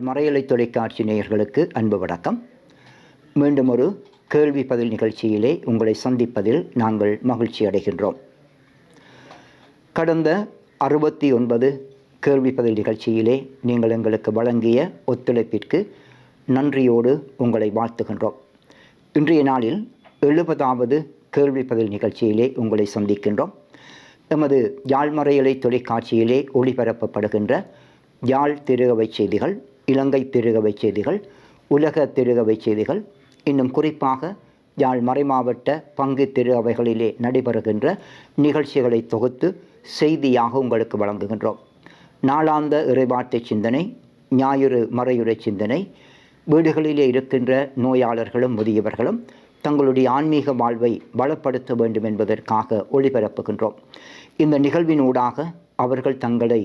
உங்கள் மறையலை தொலைக்காட்சி நேயர்களுக்கு அன்பு வணக்கம். மீண்டும் ஒரு கேள்வி பதில் நிகழ்ச்சியிலே உங்களை சந்திப்பதில் நாங்கள் மகிழ்ச்சி அடைகின்றோம். கடந்த அறுபத்தி ஒன்பது கேள்வி பதில் நிகழ்ச்சியிலே நீங்கள் எங்களுக்கு வழங்கிய ஒத்துழைப்பிற்கு நன்றியோடு உங்களை வாழ்த்துகின்றோம். இன்றைய நாளில் எழுபதாவது கேள்வி பதில் நிகழ்ச்சியிலே உங்களை சந்திக்கின்றோம். எமது யாழ்மறையலை தொலைக்காட்சியிலே ஒளிபரப்பப்படுகின்ற யாழ் திருகவை செய்திகள் இலங்கை திருகவை செய்திகள் உலக திருகவை செய்திகள். இன்னும் குறிப்பாக யாழ் மறைமாவட்ட பங்கு திருகவைகளிலே நடைபெறுகின்ற நிகழ்ச்சிகளை தொகுத்து செய்தியாக உங்களுக்கு வழங்குகின்றோம். நாளாந்த இறைவார்த்தை சிந்தனை ஞாயிறு மறையுறை சிந்தனை வீடுகளிலே இருக்கின்ற நோயாளர்களும் முதியவர்களும் தங்களுடைய ஆன்மீக வாழ்வை பலப்படுத்த வேண்டும் என்பதற்காக ஒளிபரப்புகின்றோம். இந்த நிகழ்வினூடாக அவர்கள் தங்களை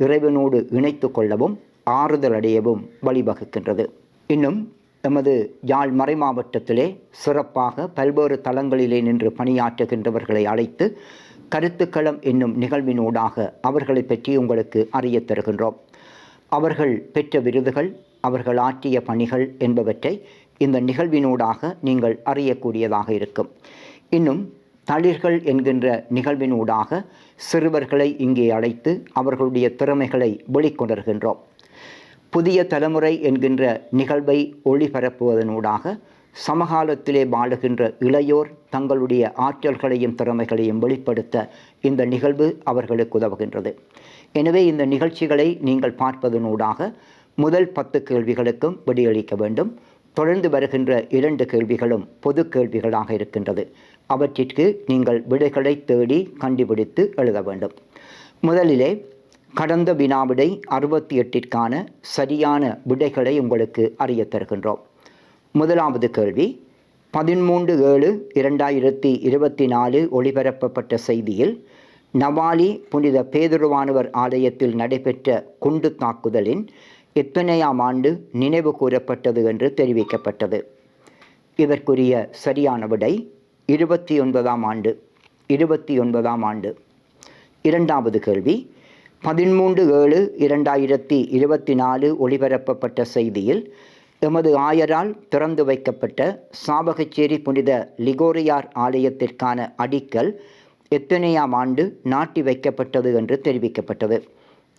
இறைவனோடு இணைத்து கொள்ளவும் ஆறுதல் அடையவும் வழிவகுக்கின்றது. இன்னும் எமது யாழ் மறை மாவட்டத்திலே சிறப்பாக பல்வேறு தளங்களிலே நின்று பணியாற்றுகின்றவர்களை அழைத்து கருத்துக்களம் என்னும் நிகழ்வினூடாக அவர்களை பற்றி உங்களுக்கு அறியத் தருகின்றோம். அவர்கள் பெற்ற விருதுகள் அவர்கள் ஆற்றிய பணிகள் என்பவற்றை இந்த நிகழ்வினூடாக நீங்கள் அறியக்கூடியதாக இருக்கும். இன்னும் தளிர்கள் என்கின்ற நிகழ்வினூடாக சிறுவர்களை இங்கே அழைத்து அவர்களுடைய திறமைகளை வெளிக்கொணர்கின்றோம். புதிய தலைமுறை என்கின்ற நிகழ்வை ஒளிபரப்புவதனூடாக சமகாலத்திலே வாழுகின்ற இளையோர் தங்களுடைய ஆற்றல்களையும் திறமைகளையும் வெளிப்படுத்த இந்த நிகழ்வு அவர்களுக்கு உதவுகின்றது. எனவே இந்த நிகழ்ச்சிகளை நீங்கள் பார்ப்பதனூடாக முதல் பத்து கேள்விகளுக்கும் விடியளிக்க வேண்டும். தொடர்ந்து வருகின்ற இரண்டு கேள்விகளும் பொது கேள்விகளாக இருக்கின்றது. அவற்றிற்கு நீங்கள் விடைகளை தேடி கண்டுபிடித்து எழுத வேண்டும். முதலிலே கடந்த வினாவிடை அறுபத்தி எட்டிற்கான சரியான விடைகளை உங்களுக்கு அறிய தருகின்றோம். முதலாவது கேள்வி பதிமூன்று ஏழு இரண்டாயிரத்தி இருபத்தி நாலு ஒளிபரப்பப்பட்ட செய்தியில் நவாலி புனித பேதுருவானவர் ஆலயத்தில் நடைபெற்ற குண்டு தாக்குதலின் எத்தனையாம் ஆண்டு நினைவு கூறப்பட்டது என்று தெரிவிக்கப்பட்டது. இதற்குரிய சரியான விடை இருபத்தி ஒன்பதாம் ஆண்டு இருபத்தி ஒன்பதாம் ஆண்டு. இரண்டாவது கேள்வி பதிமூன்று ஏழு இரண்டாயிரத்தி இருபத்தி நாலு ஒளிபரப்பப்பட்ட செய்தியில் எமது ஆயரால் திறந்து வைக்கப்பட்ட சாவகச்சேரி புனித லிகோரியார் ஆலயத்திற்கான அடிக்கல் எத்தனையாம் ஆண்டு நாட்டி வைக்கப்பட்டது என்று தெரிவிக்கப்பட்டது.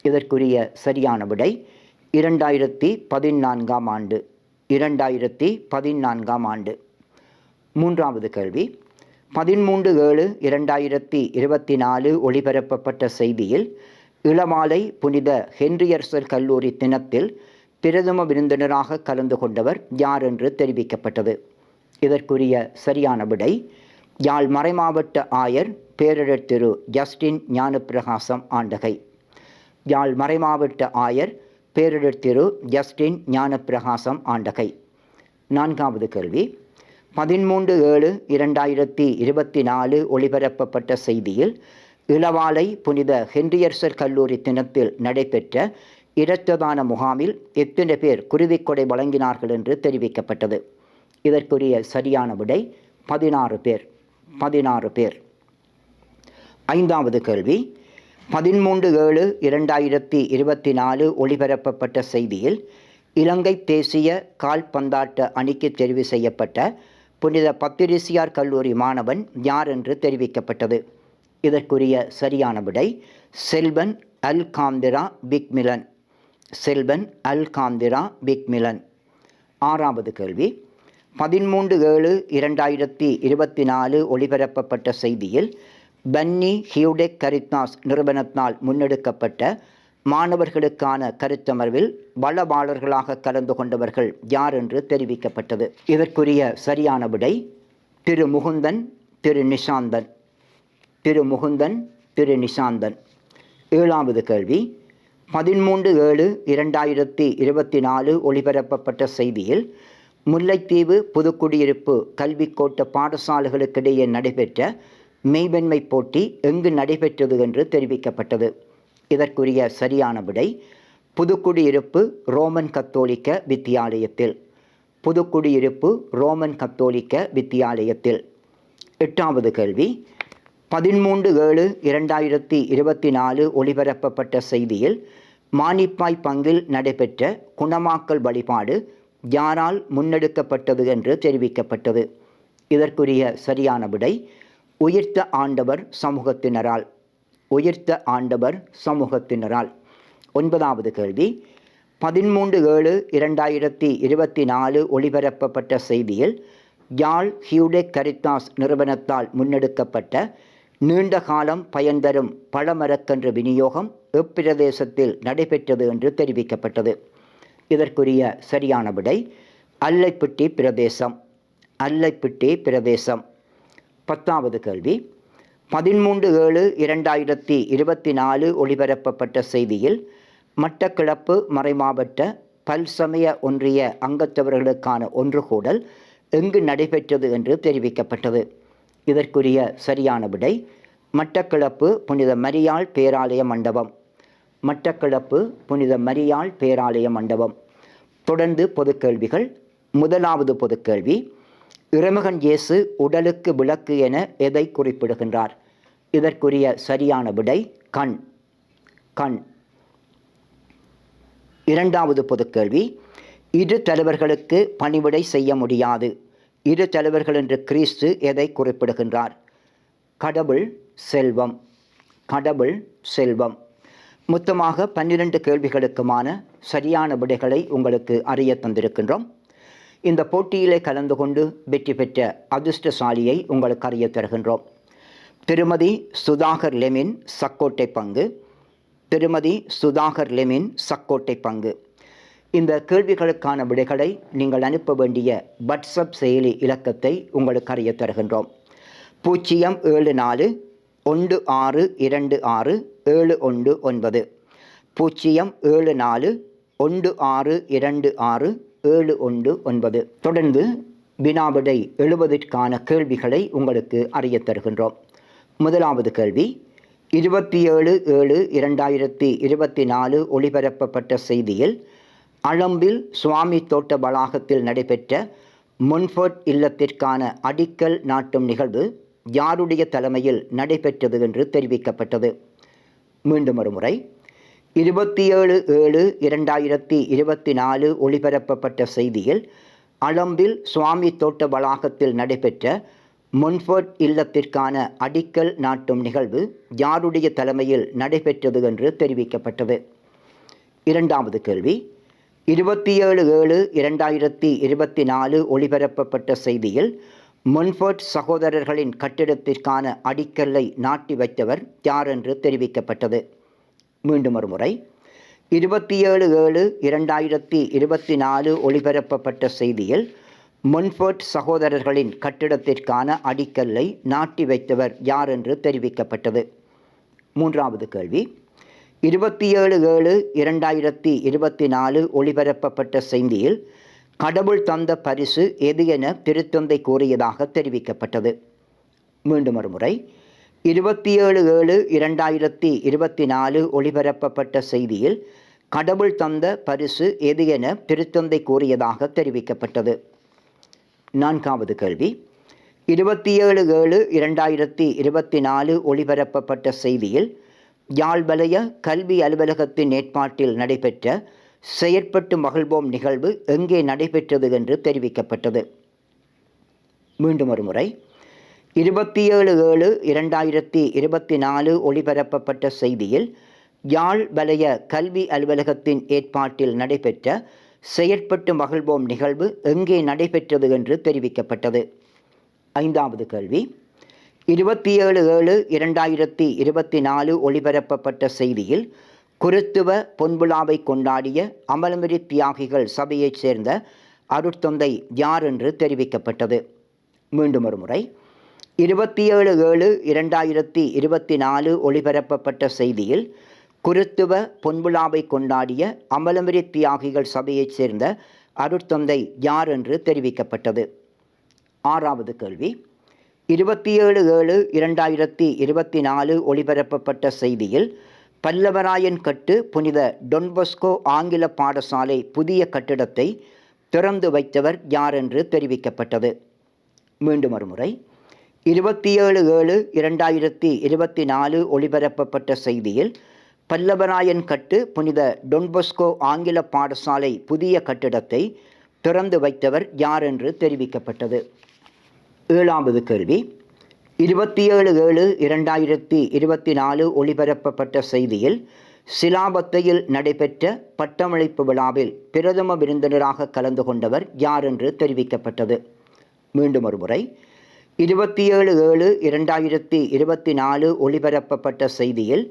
இதற்குரிய சரியான விடை இரண்டாயிரத்தி பதினான்காம் ஆண்டு இரண்டாயிரத்தி பதினான்காம் ஆண்டு. மூன்றாவது கேள்வி பதிமூன்று ஏழு இரண்டாயிரத்தி இருபத்தி நாலு ஒளிபரப்பப்பட்ட செய்தியில் இளமாலை புனித ஹென்ரியர்சர் கல்லூரி தினத்தில் பிரதம விருந்தினராக கலந்து கொண்டவர் யார் என்று தெரிவிக்கப்பட்டது. இதற்குரிய சரியான விடை யாழ் மறைமாவட்ட ஆயர் பேரிடர் திரு ஜஸ்டின் ஞானப்பிரகாசம் ஆண்டகை. யாழ் மறைமாவட்ட ஆயர் பேரிடர் திரு ஜஸ்டின் ஞானப்பிரகாசம் ஆண்டகை. நான்காவது கேள்வி பதிமூன்று ஏழு இரண்டாயிரத்தி இருபத்தி நாலு ஒளிபரப்பப்பட்ட செய்தியில் இளவாலை புனித ஹென்ரியர்சர் கல்லூரி தினத்தில் நடைபெற்ற இரத்ததான முகாமில் எத்தனை பேர் குருவிக்கொடை வழங்கினார்கள் என்று தெரிவிக்கப்பட்டது. இதற்குரிய சரியான விடை பதினாறு பேர். பதினாறு பேர். ஐந்தாவது கேள்வி. பதிமூன்று ஏழு இரண்டாயிரத்தி இருபத்தி நாலு ஒளிபரப்பப்பட்ட செய்தியில் இலங்கை தேசிய கால்பந்தாட்ட அணிக்கு தெரிவு செய்யப்பட்ட புனித பத்திரிசியார் கல்லூரி மாணவன் யார் என்று தெரிவிக்கப்பட்டது. இதற்குரிய சரியான விடை செல்வன் அல் காந்திரா பிக்மிலன். செல்வன் அல் காந்திரா பிக்மிலன். ஆறாவது கேள்வி. பதிமூன்று ஏழு இரண்டாயிரத்தி இருபத்தி நாலு ஒளிபரப்பப்பட்ட செய்தியில் பன்னி ஹியூடெக் கரித்தாஸ் நிறுவனத்தால் முன்னெடுக்கப்பட்ட மாணவர்களுக்கான கருத்தமர்வில் வளவாளர்களாக கலந்து கொண்டவர்கள் யார் என்று தெரிவிக்கப்பட்டது. இதற்குரிய சரியான விடை திரு முகுந்தன் திரு நிஷாந்தன். திரு முகுந்தன் திரு நிஷாந்தன் ஏழாவது கேள்வி. பதிமூன்று ஏழு இரண்டாயிரத்தி இருபத்தி நாலு ஒளிபரப்பப்பட்ட செய்தியில் முல்லைத்தீவு புதுக்குடியிருப்பு கல்விக்கோட்ட பாடசாலைகளுக்கிடையே நடைபெற்ற மெய்வெண்மை போட்டி எங்கு நடைபெற்றது என்று தெரிவிக்கப்பட்டது. இதற்குரிய சரியான விடை புதுக்குடியிருப்பு ரோமன் கத்தோலிக்க வித்தியாலயத்தில். புதுக்குடியிருப்பு ரோமன் கத்தோலிக்க வித்தியாலயத்தில். எட்டாவது கேள்வி. பதிமூன்று ஏழு இரண்டாயிரத்தி இருபத்தி நாலு ஒளிபரப்பப்பட்ட செய்தியில் மானிப்பாய் பங்கில் நடைபெற்ற குணமாக்கல் வழிபாடு யாரால் முன்னெடுக்கப்பட்டது என்று தெரிவிக்கப்பட்டது. இதற்குரிய சரியான விடை உயிர்த்த ஆண்டவர் சமூகத்தினரால். உயிர்த்த ஆண்டவர் சமூகத்தினரால். ஒன்பதாவது கேள்வி. பதிமூன்று ஏழு இரண்டாயிரத்தி இருபத்தி நாலு ஒளிபரப்பப்பட்ட செய்தியில் யாழ் ஹியூடெக் கரித்தாஸ் நிறுவனத்தால் முன்னெடுக்கப்பட்ட நீண்ட காலம் பயன்பெறும் பழமரக்கன்று விநியோகம் எப்பிரதேசத்தில் நடைபெற்றது என்று தெரிவிக்கப்பட்டது. இதற்குரிய சரியான விடை அல்லைப்பிட்டி பிரதேசம். அல்லைப்பிட்டி பிரதேசம். பத்தாவது கேள்வி. பதிமூன்று ஏழு இரண்டாயிரத்தி இருபத்தி நாலு ஒளிபரப்பப்பட்ட செய்தியில் மட்டக்கிளப்பு மறைமாவட்ட பல்சமய ஒன்றிய அங்கத்தவர்களுக்கான ஒன்றுகூடல் எங்கு நடைபெற்றது என்று தெரிவிக்கப்பட்டது. இதற்குரிய சரியான விடை மட்டக்கிழப்பு புனித மரியாள் பேராலய மண்டபம். மட்டக்கிழப்பு புனித மரியாள் பேராலய மண்டபம். தொடர்ந்து பொதுக்கேள்விகள். முதலாவது பொதுக்கேள்வி இறைமகன் இயேசு உடலுக்கு விளக்கு என எதை குறிப்பிடுகின்றார்? இதற்குரிய சரியான விடை கண். கண். இரண்டாவது பொதுக்கேள்வி இரு தலைவர்களுக்கு பணிவிடை செய்ய முடியாது. இரு தலைவர்கள் என்று கிறிஸ்து எதை குறிப்பிடுகின்றார்? கடவுள் செல்வம். கடவுள் செல்வம். மொத்தமாக பன்னிரண்டு கேள்விகளுக்குமான சரியான விடைகளை உங்களுக்கு அறிய தந்திருக்கின்றோம். இந்த போட்டியிலே கலந்து கொண்டு வெற்றி பெற்ற அதிர்ஷ்டசாலியை உங்களுக்கு அறிய தருகின்றோம். திருமதி சுதாகர் லெமின் சக்கோட்டை பங்கு. திருமதி சுதாகர் லெமின் சக்கோட்டை பங்கு. இந்த கேள்விகளுக்கான விடைகளை நீங்கள் அனுப்ப வேண்டிய வாட்ஸ்அப் செயலி இலக்கத்தை உங்களுக்கு அறிய தருகின்றோம். பூஜ்ஜியம் ஏழு நாலு ஒன்று ஆறு இரண்டு ஆறு ஏழு ஒன்று ஒன்பது. பூஜ்ஜியம் ஏழு நாலு ஒன்று ஆறு இரண்டு ஆறு ஏழு ஒன்று ஒன்பது. தொடர்ந்து வினாவிடை எழுவதற்கான கேள்விகளை உங்களுக்கு அறிய தருகின்றோம். முதலாவது கேள்வி இருபத்தி ஏழு ஏழு இரண்டாயிரத்தி இருபத்தி நாலு ஒளிபரப்பப்பட்ட செய்தியில் அளம்பில் சுவாமி தோட்ட வளாகத்தில் நடைபெற்ற முன்ஃபோர்ட் இல்லத்திற்கான அடிக்கல் நாட்டும் நிகழ்வு யாருடைய தலைமையில் நடைபெற்றது என்று தெரிவிக்கப்பட்டது. மீண்டும் ஒருமுறை இருபத்தி ஏழு ஏழு இரண்டாயிரத்தி இருபத்தி நாலு ஒளிபரப்பப்பட்ட செய்தியில் அளம்பில் சுவாமி தோட்ட வளாகத்தில் நடைபெற்ற முன்ஃபோர்ட் இல்லத்திற்கான அடிக்கல் நாட்டும் நிகழ்வு யாருடைய தலைமையில் நடைபெற்றது என்று தெரிவிக்கப்பட்டது. இரண்டாவது கேள்வி. இருபத்தி ஏழு ஏழு இரண்டாயிரத்தி இருபத்தி நாலு ஒளிபரப்பப்பட்ட செய்தியில் முன்ஃபோர்ட் சகோதரர்களின் கட்டிடத்திற்கான அடிக்கல்லை நாட்டி வைத்தவர் யார் என்று தெரிவிக்கப்பட்டது. மீண்டும் ஒரு முறை. இருபத்தி ஏழு ஏழு இரண்டாயிரத்தி இருபத்தி நாலு ஒளிபரப்பப்பட்ட செய்தியில் முன்ஃபோர்ட் சகோதரர்களின் கட்டிடத்திற்கான அடிக்கல்லை நாட்டி வைத்தவர் யார் என்று தெரிவிக்கப்பட்டது. மூன்றாவது கேள்வி. இருபத்தி ஏழு ஏழு இரண்டாயிரத்தி இருபத்தி நாலு ஒளிபரப்பப்பட்ட செய்தியில் கடவுள் தந்த பரிசு எது என திருத்தந்தை கூறியதாக தெரிவிக்கப்பட்டது. மீண்டும் ஒருமுறை இருபத்தி ஏழு ஏழு இரண்டாயிரத்தி இருபத்தி நாலு ஒளிபரப்பப்பட்ட செய்தியில் கடவுள் தந்த பரிசு எது என திருத்தந்தை கூறியதாக தெரிவிக்கப்பட்டது. நான்காவது கேள்வி இருபத்தி ஏழு ஏழு இரண்டாயிரத்தி இருபத்தி நாலு ஒளிபரப்பப்பட்ட செய்தியில் யாழ்வலய கல்வி அலுவலகத்தின் ஏற்பாட்டில் நடைபெற்ற செயற்பட்டு மகிழ்வோம் நிகழ்வு எங்கே நடைபெற்றது என்று தெரிவிக்கப்பட்டது. மீண்டும் ஒரு முறை. இருபத்தி ஏழு ஏழு இரண்டாயிரத்தி இருபத்தி நாலு ஒளிபரப்பப்பட்ட செய்தியில் யாழ் வலய கல்வி அலுவலகத்தின் ஏற்பாட்டில் நடைபெற்ற செயற்பட்டு மகிழ்வோம் நிகழ்வு எங்கே நடைபெற்றது என்று தெரிவிக்கப்பட்டது. ஐந்தாவது கேள்வி. இருபத்தி ஏழு ஏழு இரண்டாயிரத்தி இருபத்தி நாலு ஒளிபரப்பப்பட்ட செய்தியில் குருத்துவ பொன்விழாவை கொண்டாடிய அமலமிரி தியாகிகள் சபையைச் சேர்ந்த அருட்தொந்தை யார் என்று தெரிவிக்கப்பட்டது. மீண்டும் ஒரு முறை. இருபத்தி ஏழு ஏழு இரண்டாயிரத்தி இருபத்தி நாலு ஒளிபரப்பப்பட்ட செய்தியில் குருத்துவ பொன்விழாவை கொண்டாடிய அமலமிரி தியாகிகள் சபையைச் சேர்ந்த அருட்தொந்தை யார் என்று தெரிவிக்கப்பட்டது. ஆறாவது கேள்வி. இருபத்தி ஏழு ஏழு இரண்டாயிரத்தி இருபத்தி நாலு ஒளிபரப்பப்பட்ட செய்தியில் பல்லவராயன் கட்டு புனித டொன்பொஸ்கோ ஆங்கில பாடசாலை புதிய கட்டிடத்தை திறந்து வைத்தவர் யார் என்று தெரிவிக்கப்பட்டது. மீண்டும் ஒருமுறை. இருபத்தி ஏழு ஏழு இரண்டாயிரத்தி இருபத்தி நாலு ஒளிபரப்பப்பட்ட செய்தியில் பல்லவராயன் கட்டு புனித டொன்பொஸ்கோ ஆங்கில பாடசாலை புதிய கட்டிடத்தை திறந்து வைத்தவர் யார் என்று தெரிவிக்கப்பட்டது. ஏழாவது கேள்வி. இருபத்தி ஏழு ஏழு இரண்டாயிரத்தி இருபத்தி நாலு ஒளிபரப்பப்பட்ட செய்தியில் சிலாபத்தையில் நடைபெற்ற பட்டமளிப்பு விழாவில் பிரதம விருந்தினராக கலந்து கொண்டவர் யார் என்று தெரிவிக்கப்பட்டது. மீண்டும் ஒரு முறை. இருபத்தி ஏழு ஏழு இரண்டாயிரத்தி இருபத்தி நாலு ஒளிபரப்பப்பட்ட செய்தியில்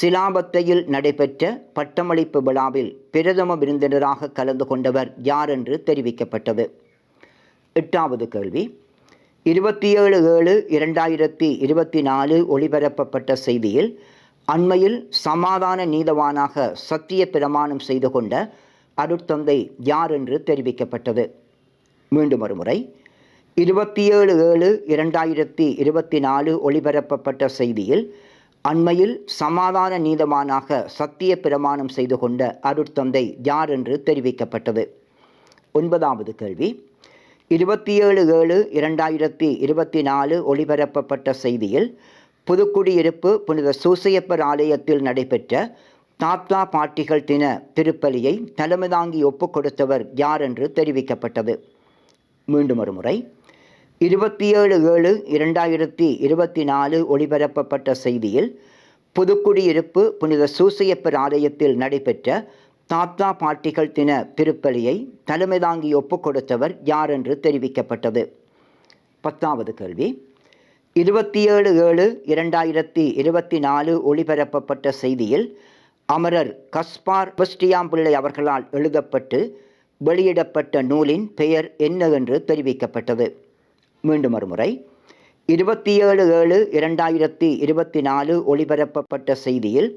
சிலாபத்தையில் நடைபெற்ற பட்டமளிப்பு விழாவில் பிரதம விருந்தினராக கலந்து கொண்டவர் யார் என்று தெரிவிக்கப்பட்டது. எட்டாவது கேள்வி. இருபத்தி ஏழு ஏழு இரண்டாயிரத்தி இருபத்தி நாலு ஒளிபரப்பப்பட்ட செய்தியில் அண்மையில் சமாதான நீதவானாக சத்திய பிரமாணம் செய்து கொண்ட அருட்தந்தை யார் என்று தெரிவிக்கப்பட்டது. மீண்டும் ஒருமுறை. இருபத்தி ஏழு ஏழு இரண்டாயிரத்தி இருபத்தி நாலு ஒளிபரப்பப்பட்ட செய்தியில் அண்மையில் சமாதான நீதவானாக சத்திய பிரமாணம் செய்து கொண்ட அருட்தந்தை யார் என்று தெரிவிக்கப்பட்டது. ஒன்பதாவது கேள்வி. இருபத்தி ஏழு ஏழு இரண்டாயிரத்தி இருபத்தி நாலு ஒளிபரப்பப்பட்ட செய்தியில் புதுக்குடியிருப்பு புனித சூசையப்பர் ஆலயத்தில் நடைபெற்ற தாத்தா பாட்டிகள் தின திருப்பலியை தலைமை தாங்கி ஒப்புக் கொடுத்தவர் யார் என்று தெரிவிக்கப்பட்டது. மீண்டும் ஒரு முறை. இருபத்தி ஏழு ஏழு இரண்டாயிரத்தி இருபத்தி நாலு ஒளிபரப்பப்பட்ட செய்தியில் புதுக்குடியிருப்பு புனித சூசையப்பர் ஆலயத்தில் நடைபெற்ற தாத்தா பாட்டிகள் தின திருப்பலியை தலைமை தாங்கி ஒப்புக் கொடுத்தவர் யார் என்று தெரிவிக்கப்பட்டது? பத்தாவது கேள்வி இருபத்தி ஏழு ஏழு இரண்டாயிரத்தி இருபத்தி நாலு ஒளிபரப்பப்பட்ட செய்தியில் அமரர் கஸ்பார் பஸ்டியாம்பிள்ளை அவர்களால் எழுதப்பட்டு வெளியிடப்பட்ட நூலின் பெயர் என்ன என்று தெரிவிக்கப்பட்டது. மீண்டும் ஒருமுறை. இருபத்தி ஏழு ஏழு இரண்டாயிரத்தி இருபத்தி நாலு ஒளிபரப்பப்பட்ட செய்தியில்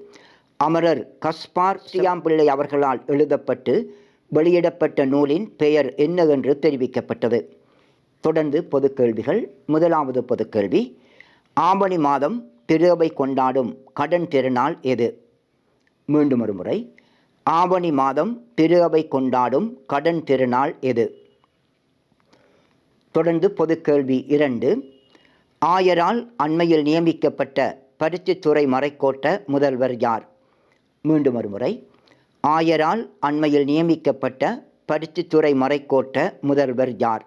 அமரர் கஸ்பார் சியாம்பிள்ளை அவர்களால் எழுதப்பட்டு வெளியிடப்பட்ட நூலின் பெயர் என்ன என்று தெரிவிக்கப்பட்டது. தொடர்ந்து பொதுக்கேள்விகள் முதலாவது பொதுக்கேள்வி ஆவணி மாதம் திருவை கொண்டாடும் கடன் திருநாள் எது? மீண்டும் ஒரு முறை ஆவணி மாதம் திருவை கொண்டாடும் கடன் திருநாள் எது? தொடர்ந்து பொதுக்கேள்வி இரண்டு ஆயரால் அண்மையில் நியமிக்கப்பட்ட பருத்தித்துறை மறைக்கோட்ட முதல்வர் யார்? மீண்டும் ஒருமுறை. ஆயரால் அண்மையில் நியமிக்கப்பட்ட பருத்தித்துறை மறைக்கோட்ட முதல்வர் யார்?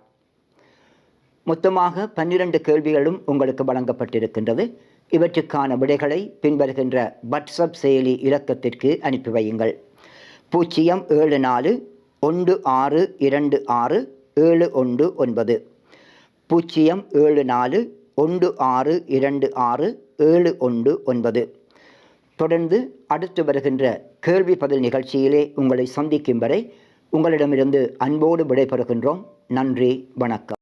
மொத்தமாக பன்னிரண்டு கேள்விகளும் உங்களுக்கு வழங்கப்பட்டிருக்கின்றது. இவற்றுக்கான விடைகளை பின்வருகின்ற வாட்ஸ்அப் செயலி இலக்கத்திற்கு அனுப்பி வையுங்கள். பூஜ்ஜியம் ஏழு நாலு ஒன்று ஆறு இரண்டு ஆறு ஏழு ஒன்று ஒன்பது. பூஜ்ஜியம் ஏழு நாலு ஒன்று ஆறு இரண்டு ஆறு ஏழு ஒன்று ஒன்பது. தொடர்ந்து அடுத்து வருகின்ற கேள்வி பதில் நிகழ்ச்சியிலே உங்களை சந்திக்கும் வரை உங்களிடமிருந்து அன்போடு விடைபெறுகின்றோம். நன்றி வணக்கம்.